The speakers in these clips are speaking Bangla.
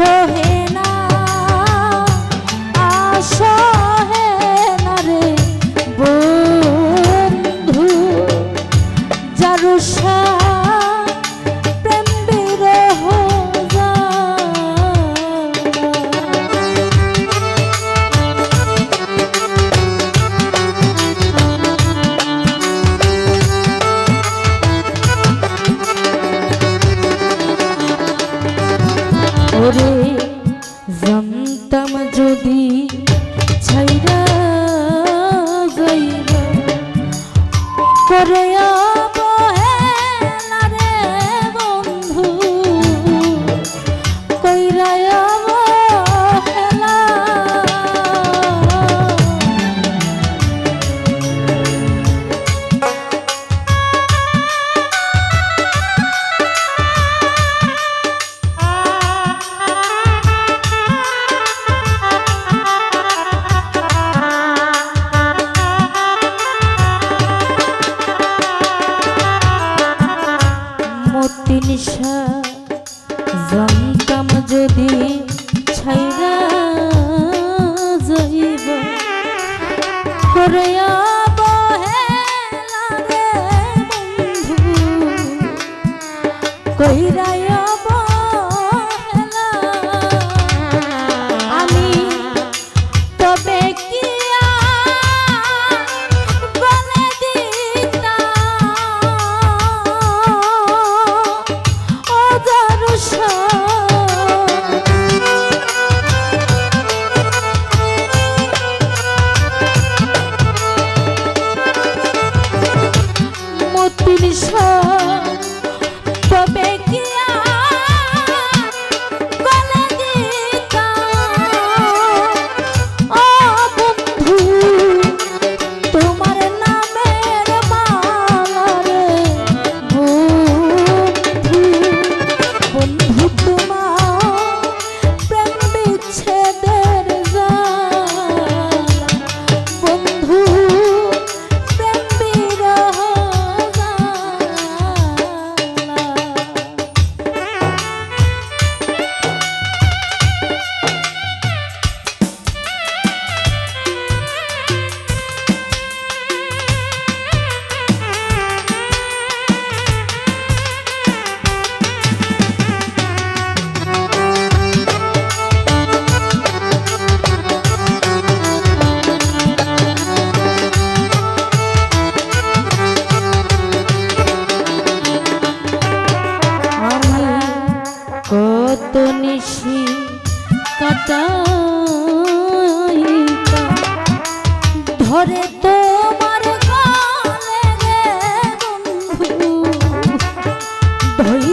সোহে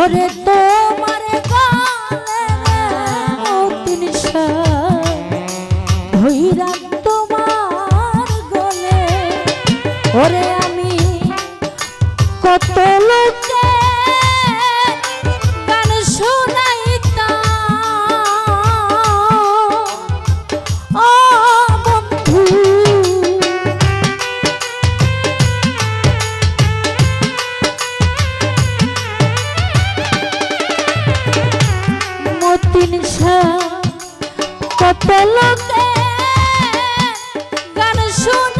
ধরে তোমার গালের নিশা ধৈরা তোমার গলে ওরে কত লোকে গান শুনে